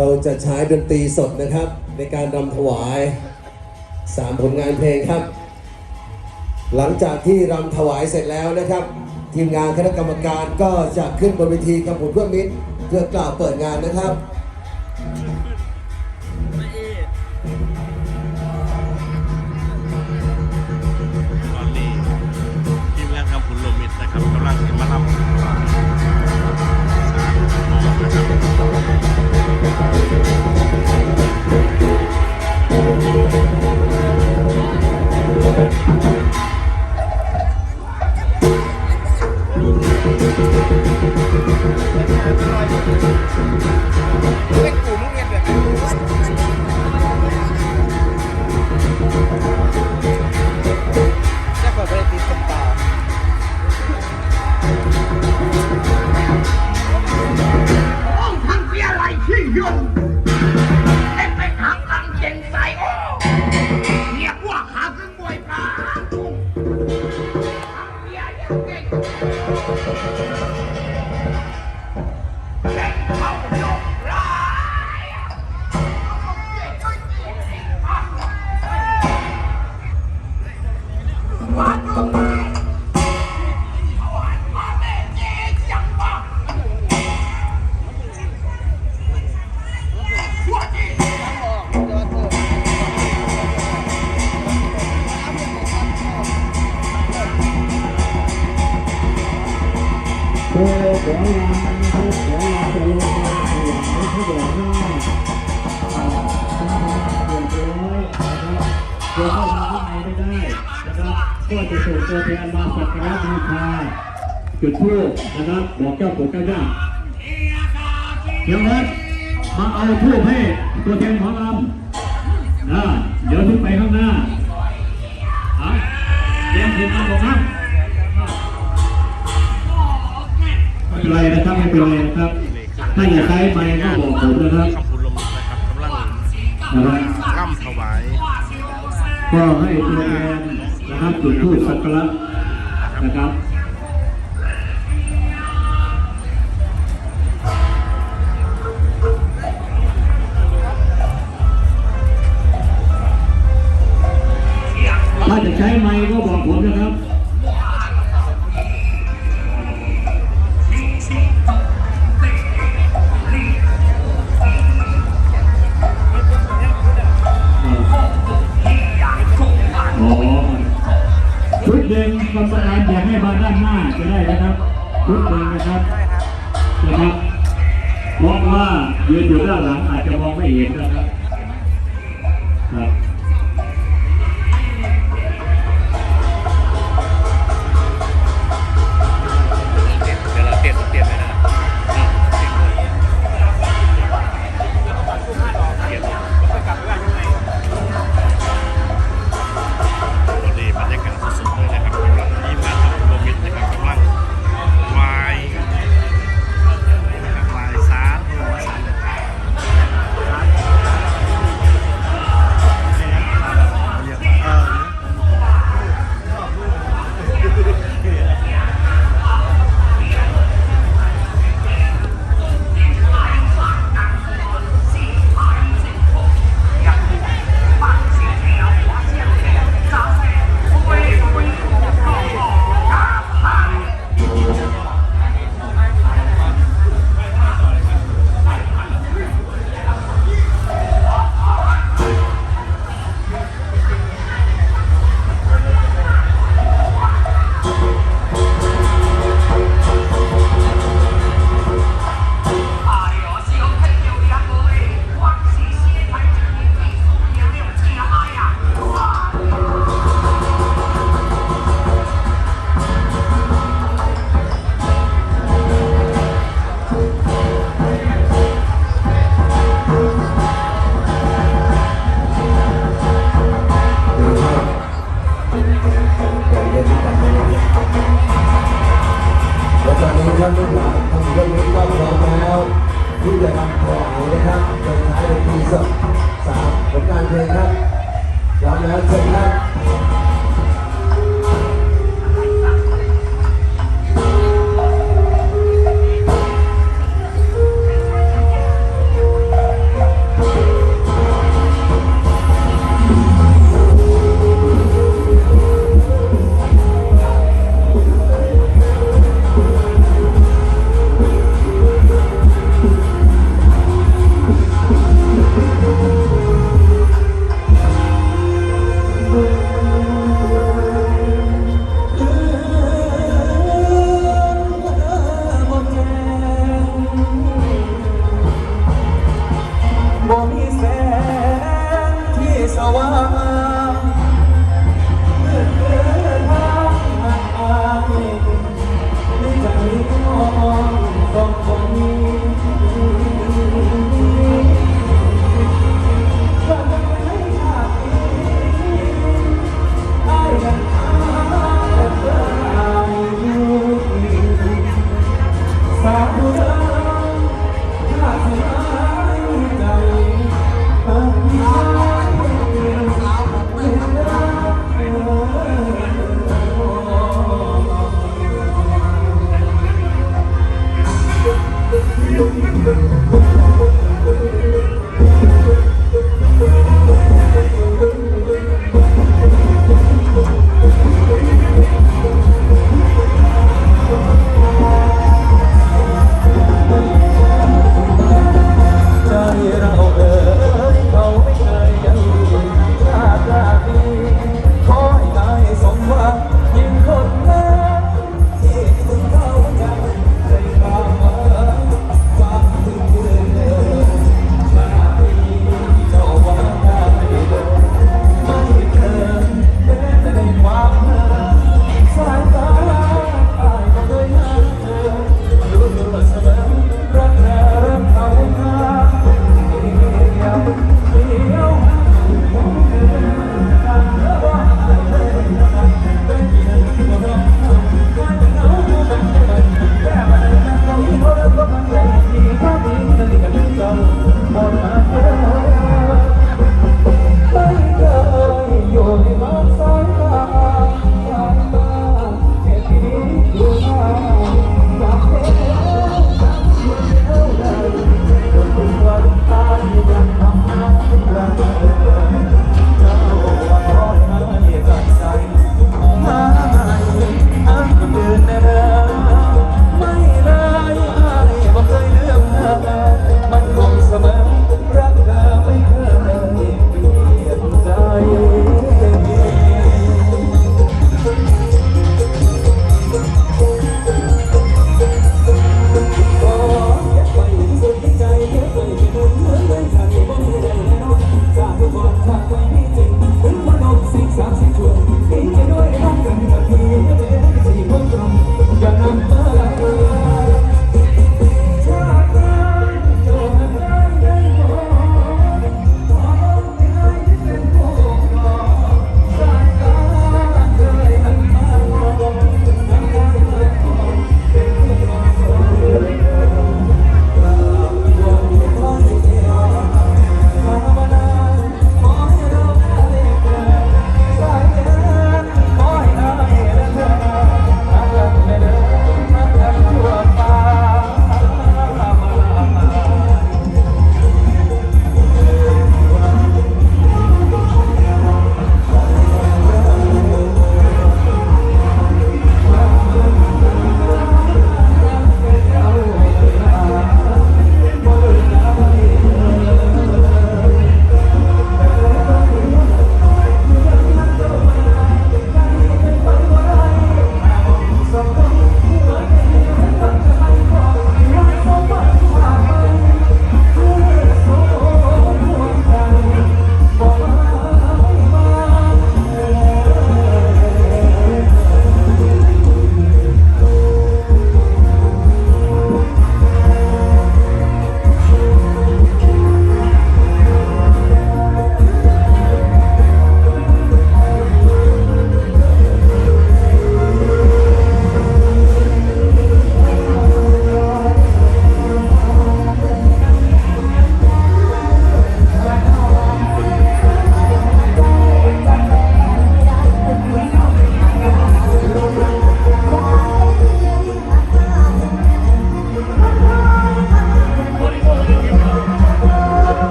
เราจะใช้ดนตรีสดนะครับ ในการรำถวายสามผลงานเพลงครับ หลังจากที่รำถวายเสร็จแล้วนะครับ ทีมงานคณะกรรมการก็จะขึ้นบนเวทีกับผลเพื่อมิตรเพื่อกล่าวเปิดงานนะครับนนี้ทีมงานคำุนลมมิตรนะครับกำลังมาทำสามโมงนะครับ Thank you. ยันให้เขาบอกว่าอ่าทำงานเรียบร้อยนะครับเดี๋ยวเข้ามาข้างในไม่ได้นะครับก็จะส่งตัวแทนมาสักการะบูชาจุดธูปนะครับบอกเจ้าปู่เจ้าย่าเดี๋ยวนั้นมาเอาทูปให้ตัวแทนของลำนะเดี๋ยวถึงไปข้างหน้าอะเตรียมถึงกับอกครับไม่เป็นไรนะครับไม่เป็นไรนะครับ ถ้าอยากใช้ไม้ก็บอกผมนะครับคำขุนลมมิตรนะครับกำลังนะครับร่ำถวาย ก็ให้ตัวแทนนะครับจุดทูปสักการะนะครับถ้าจะใช้ไมค์ก็บอกผมนะครับ ว่ายืนอยู่ด้านหลังอาจจะมองไม่เห็นนะครับครับ ตอนนี้ท่านลูกหลานทำเรื่องนี้ก็พร้อมแล้วที่จะนำของนะครับเปิดท้ายเป็นปีสองสามผลงานเพลงครับพร้อมแล้วเชิญครับ